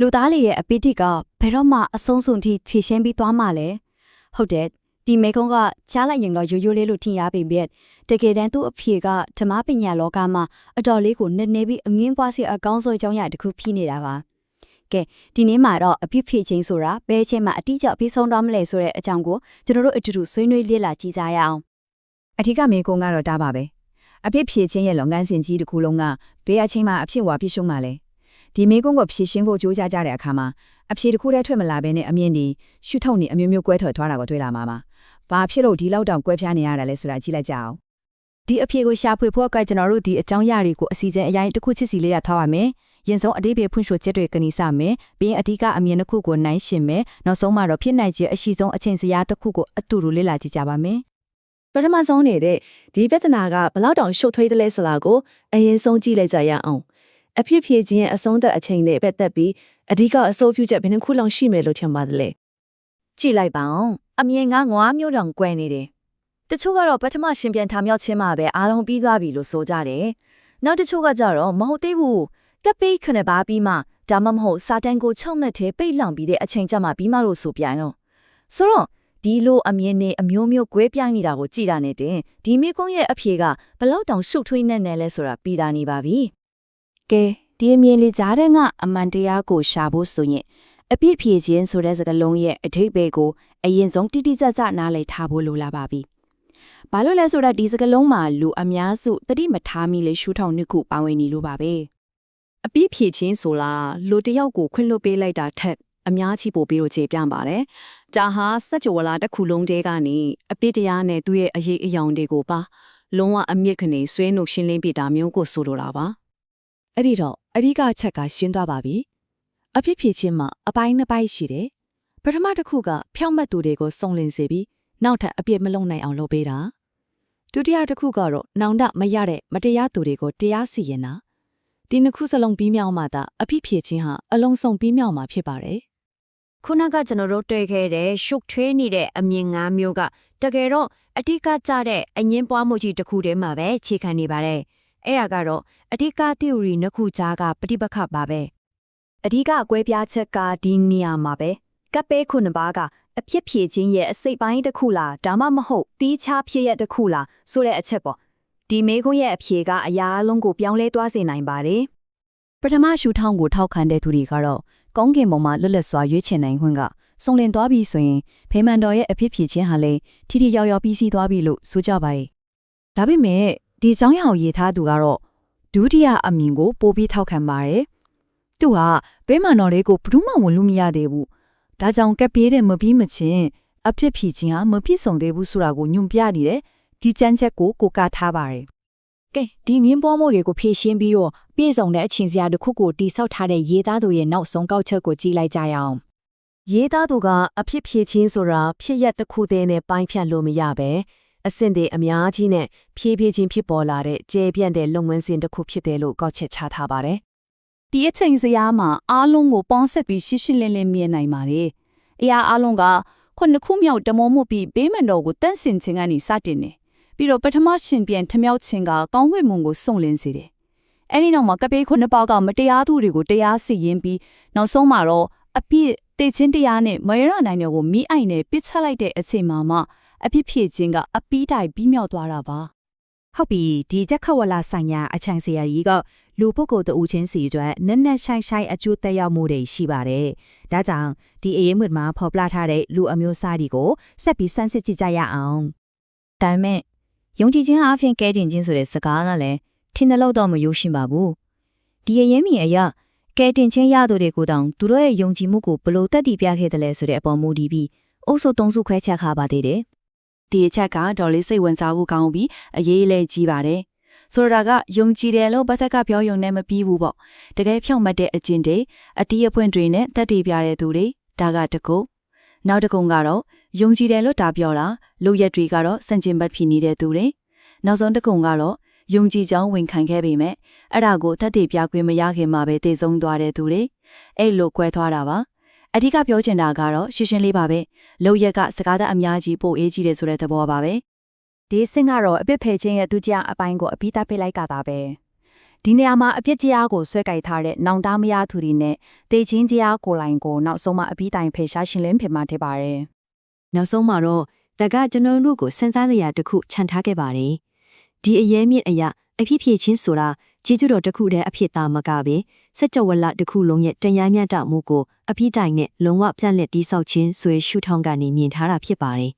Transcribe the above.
လူသားလေးရဲ့အပိဋိကဘယ်တော့မှအဆုံးစွန်ထိဖြည့်ရှင်းပြီးသွားမှလဲဟုတ်တယ်ဒီမေကုန်းကကြားလိုက်ရင်တော့ရိုးရိုးလေးလို့ထင်ရပေမဲ့တကယ်တမ်းသူ့အဖေကဓမ္မပညာလောကမှာအတော်လေးကိုနည်းနည်းပြီးအငင်းပွားစီအကောင်းဆုံးအကြောင်းအရာတစ်ခုဖြစ်နေတာပါကဲဒီနေ့မှာတော့အဖြစ်ဖြစ်ချင်းဆိုတာဘယ်အချိန်မှအတိအကျပြီးဆုံးတော့မလဲဆိုတဲ့အကြောင်းကိုကျွန်တော်တို့အတူတူဆွေးနွေးလေ့လာကြည့်ကြရအောင်အထူးကမေကုံကတော့တားပါပဲအပြစ်ဖြေခြင်းရဲ့လုပ်ငန်းစဉ်ကြီးတစ်ခုလုံးကဘေးအချင်းမှာအဖြစ်ဝါပြရှုံးမှလဲ ဒီမေကုံကိုဖြေရှင်းဖို့ကြိုးစားကြတဲ့အခါမှာအဖြေတစ်ခုတည်းထွက်မလာဘဲနဲ့အမြင့်ဒီရှုထုတ်နေအမျိုးမျိုးကွဲထွက်သွားတာကိုတွေ့လာမှာပါဘာဖြစ်လို့ဒီလောက်တောင်ကွဲပြားနေရတာလဲဆိုတာကြည့်လိုက်ကြအောင်ဒီအဖြေကိုရှာဖွေဖို့ကကျွန်တော်တို့ဒီအကြောင်းအရာတွေကိုအစီအစဉ်အရင်တစ်ခုချစ်စီလေးရထားပါမယ်။ရင်ဆုံးအတိပ္ပယ်ဖွင့်ဆိုချက်တွေကနေစမယ်။ပြီးရင်အဓိကအမြင်တစ်ခုကိုနိုင်ရှင်မယ်။နောက်ဆုံးမှာတော့ဖြစ်နိုင်ခြင်းအရှိဆုံးအချိန်စရာတစ်ခုကိုအတူတူလေ့လာကြည့်ကြပါမယ်။ပထမဆုံးနေတဲ့ဒီပြဿနာကဘလောက်တောင်ရှုပ်ထွေးတယ်လဲဆိုတာကိုအရင်ဆုံးကြည့်လိုက်ကြရအောင် အဖြစ်ဖြစ်ချင်းရဲ့အဆုံးသက်အချိန်နဲ့ပတ်သက်ပြီးအဓိကအဆိုးပြုချက်ဘယ်နှခုလောက်ရှိမယ်လို့ထင်ပါတယ်လဲကြည့်လိုက်ပါအောင်အမြင်ကငွားမျိုးတောင်ကွဲနေတယ်တချို့ကတော့ပထမရှင်ပြန်ထားမြောက်ချင်းမှပဲအားလုံးပြီးသွားပြီလို့ဆိုကြတယ်နောက်တချို့ကကြတော့မဟုတ်သေးဘူးတက်ပိတ်ခနဲ့ပါပြီးမှဒါမှမဟုတ်စာတန်ကို6နှစ်ထဲပိတ်လောင်ပြီးတဲ့အချိန်ကျမှပြီးမှလို့ဆိုပြန်တော့ဆိုတော့ဒီလိုအမြင်နဲ့အမျိုးမျိုးကွဲပြားနေတာကိုကြည်တာနဲ့တင်ဒီမိကုန်းရဲ့အဖြေကဘလောက်တောင်ရှုပ်ထွေးနေတယ်လဲဆိုတာပြီးတာနေပါပြီ ကဲဒီအမြင်လေးကြားတဲ့ကအမှန်တရားကိုရှာဖို့ဆိုရင်အပြစ်ဖြေခြင်းဆိုတဲ့စကားလုံးရဲ့အထိပ္ပယ်ကိုအရင်ဆုံးတိတိကျကျနားလည်ထားဖို့လိုလာပါပြီ။ဘာလို့လဲဆိုတော့ဒီစကားလုံးမှာလူအများစုတတိမထားမိလေရှုထောင်နှစ်ခုပါဝင်နေလို့ပါပဲအပြစ်ဖြေချင်းဆိုလားလူတစ်ယောက်ကိုခွင့်လွှတ်ပေးလိုက်တာထက်အများကြီးပို့ပြီးတော့ခြေပြပါတယ်။ဒါဟာစัจ java လာတစ်ခုလုံးတဲကနေအပြစ်တရားနဲ့သူ့ရဲ့အရေးအယောင်တွေကိုပါလုံးဝအမြင့်ကနေဆွဲနှုတ်ရှင်းလင်းပြတာမျိုးကိုဆိုလိုတာပါ အဲ့ဒီတော့အဓိကအချက်ကရှင်းသွားပါပြီအဖြစ်ဖြစ်ချင်းမှာအပိုင်းနှစ်ပိုင်းရှိတယ်ပထမတစ်ခုကဖြောင့်မတ်သူတွေကိုစုံလင်စေပြီးနောက်ထပ်အပြစ်မလုံနိုင်အောင်လုပ်ပေးတာဒုတိယတစ်ခုကတော့နောင်တမရတဲ့မတရားသူတွေကိုတရားစီရင်တာဒီနှစ်ခုစလုံးပြီးမြောက်မှသာအဖြစ်ဖြစ်ချင်းဟာအလုံးစုံပြီးမြောက်မှာဖြစ်ပါတယ်ခုနကကျွန်တော်တို့တွေ့ခဲ့တဲ့ရှုပ်ထွေးနေတဲ့အမြင်ငါးမျိုးကတကယ်တော့အတိကကြတဲ့အငင်းပွားမှုကြီးတစ်ခုတည်းမှာပဲခြေခံနေပါတယ်။ အဲ့ဒါကတော့အတိက theory နှစ်ခုကြားကပဋိပက္ခပါပဲ။အဓိကအကွဲပြားချက်ကဒီနေရာမှာပဲကပ်ပဲခုနှစ်ပါးကအဖြစ်ဖြေခြင်းရဲ့အစိတ်ပိုင်းတစ်ခုလားဒါမှမဟုတ်တီးခြားဖြစ်ရက်တစ်ခုလားဆိုတဲ့အချက်ပေါ့ဒီမေခွန်းရဲ့အဖြေကအရာအလုံးကိုပြောင်းလဲသွားစေနိုင်ပါတယ်ပထမရှုထောင်းကိုထောက်ခံတဲ့သူတွေကတော့ကောင်းကင်ဘုံမှာလွတ်လပ်စွာရွေးချယ်နိုင်ခွင့်ကစုံလင်သွားပြီဆိုရင်ဖေမန်တော်ရဲ့အဖြစ်ဖြစ်ချင်းဟာလည်းထိထိရောက်ရောက်ပြီးစီးသွားပြီလို့ဆိုကြပါရဲ့ဒါပေမဲ့ ဒီအကြောင်းအရာကိုရေးထားသူကတော့ဒုတိယအမည်ကိုပို့ပြီးထောက်ခံပါတယ်။သူဟာဘဲမာနော်လေးကိုဘယ်သူမှဝန်လို့မရသေးဘူး။ဒါကြောင့်ကပ်ပြေးတဲ့မပြီးမချင်းအဖြစ်ဖြီချင်းဟာမပြည့်စုံသေးဘူးဆိုတာကိုညွန်ပြနေတယ်။ဒီကြမ်းချက်ကိုကိုကထားပါတယ်။ကဲဒီမြင်းပေါ်မို့တွေကိုဖြည့်ရှင်းပြီးတော့ပြည့်စုံတဲ့အချင်းစရာတစ်ခုကိုတိဆောက်ထားတဲ့ရေးသားသူရဲ့နောက်ဆုံးကောက်ချက်ကိုကြည့်လိုက်ကြရအောင်။ရေးသားသူကအဖြစ်ဖြည့်ချင်းဆိုတာဖြစ်ရက်တစ်ခုတည်းနဲ့ပိုင်းဖြတ်လို့မရပဲ။ အဆင့်တွေအများကြီးနဲ့ဖြည့်ဖြည့်ချင်းဖြစ်ပေါ်လာတဲ့ကျေပြန့်တဲ့လုပ်ငန်းစဉ်တစ်ခုဖြစ်တယ်လို့ကောက်ချက်ချထားပါတယ်ဒီအချိန်စရာမှာအားလုံးကိုပေါင်းဆက်ပြီးရှင်းရှင်းလင်းလင်းမြင်နိုင်ပါတယ်။အရာအားလုံးကခုနှစ်ခုမြောက်တမောမှုပြီးဘေးမန်တော်ကိုတန့်စင်ခြင်းကနေစတင်နေ။ပြီးတော့ပထမရှင်ပြန်ထမြောက်ခြင်းကကောင်းကင်မွန်ကိုစုံလင်စေတယ်။အဲဒီနောက်မှာကပေးခုနှစ်ပေါက်ကမတရားသူတွေကိုတရားစီရင်ပြီးနောက်ဆုံးမှာတော့အပြစ်တေခြင်းတရားနဲ့မရရနိုင်တဲ့ကိုမိအိုင်နဲ့ပစ်ချလိုက်တဲ့အချိန်မှာမှ အပြစ်ဖြည့်ခြင်းကအပီးတိုင်ပြီးမြောက်သွားတာပါ။ဟုတ်ပြီဒီချက်ခဝလာဆိုင်ရာအချမ်းစရာကြီးကလူပုဂ္ဂိုလ်တဦးချင်းစီအတွက်နက်နက်ဆိုင်ဆိုင်အကျိုးသက်ရောက်မှုတွေရှိပါတယ်။ဒါကြောင့်ဒီအရေးမွေမှာဖော်ပြထားတဲ့လူအမျိုးအစားတွေကိုဆက်ပြီးစမ်းစစ်ကြည့်ကြရအောင်ဒါပေမဲ့ယုံကြည်ခြင်းအပြင်ကဲတင်ခြင်းဆိုတဲ့စကားကလည်းထင်တယ်လို့တော့မယိုးရှင်ပါဘူးဒီအရင်မီအရာကဲတင်ခြင်းရသူတွေကိုတောင်သူတို့ရဲ့ယုံကြည်မှုကိုဘလို့တက်တည်ပြခဲ့တယ်လဲဆိုတဲ့အပေါ်မူတည်ပြီးအုပ်စုတုံးစုခွဲချက်ခါပါသေးတယ် ဒီအချက်ကဒေါ်လေးစိတ်ဝင်စားဖို့ကောင်းပြီးအရေးလည်းကြီးပါတယ်။ဆိုတော့ဒါကယုံကြည်တယ်လို့ပတ်သက်ကပြောယုံနဲ့မပြီးဘူးပေါ့။တကယ်ဖြောင့်မတ်တဲ့အကျင့်တွေအတီးအဖွင့်တွေနဲ့တက်တည်ပြတဲ့သူတွေဒါကတကုတ်နောက်တစ်ခုကတော့ယုံကြည်တယ်လို့ဒါပြောတာလူရက်တွေကတော့စံကျင်ဘတ်ဖြစ်နေတဲ့သူတွေနောက်ဆုံးတစ်ခုကတော့ယုံကြည်ကြောင်းဝန်ခံခဲ့ပေမဲ့အဲ့ဒါကိုတက်တည်ပြခွင့်မရခင်မှာပဲတည်ဆုံးသွားတဲ့သူတွေအဲ့လိုကွဲသွားတာပါ အဓိကပြောချင်တာကတော့ရှင်းရှင်းလေးပါပဲလူရက်ကစကားသက်အများကြီးပိုအေးကြီးတယ်ဆိုတဲ့သဘောပါပဲဒီစင်ကတော့အပစ်ဖယ်ခြင်းရဲ့ဒုတိယအပိုင်းကိုအပြီးသားပေးလိုက်ကတာပဲဒီနေရာမှာအပြစ်တရားကိုဆွဲကြိုက်ထားတဲ့နောင်တမရသူတွေနဲ့တေချင်းတရားကိုလိုင်ကိုနောက်ဆုံးမှအပြီးတိုင်ဖေရှားရှင်းလင်းဖြစ်မှာဖြစ်ပါတယ်နောက်ဆုံးမှာတော့တကကျွန်တော်တို့ကိုစင်စားစရာတစ်ခုခြံထားခဲ့ပါတယ်ဒီအရေးမြင့်အရာအဖြစ်ဖြစ်ချင်းဆိုတာ ကျေးဇူးတော်တစ်ခုတည်းအဖြစ်သားမကပဲစัจ java လတစ်ခုလုံးရဲ့တရားမျှတမှုကိုအဖြစ်တိုင်နဲ့လုံးဝပြန့်လက်တိဆောက်ခြင်းဆွေရှုထောင်းကနေမြင်ထားတာဖြစ်ပါတယ်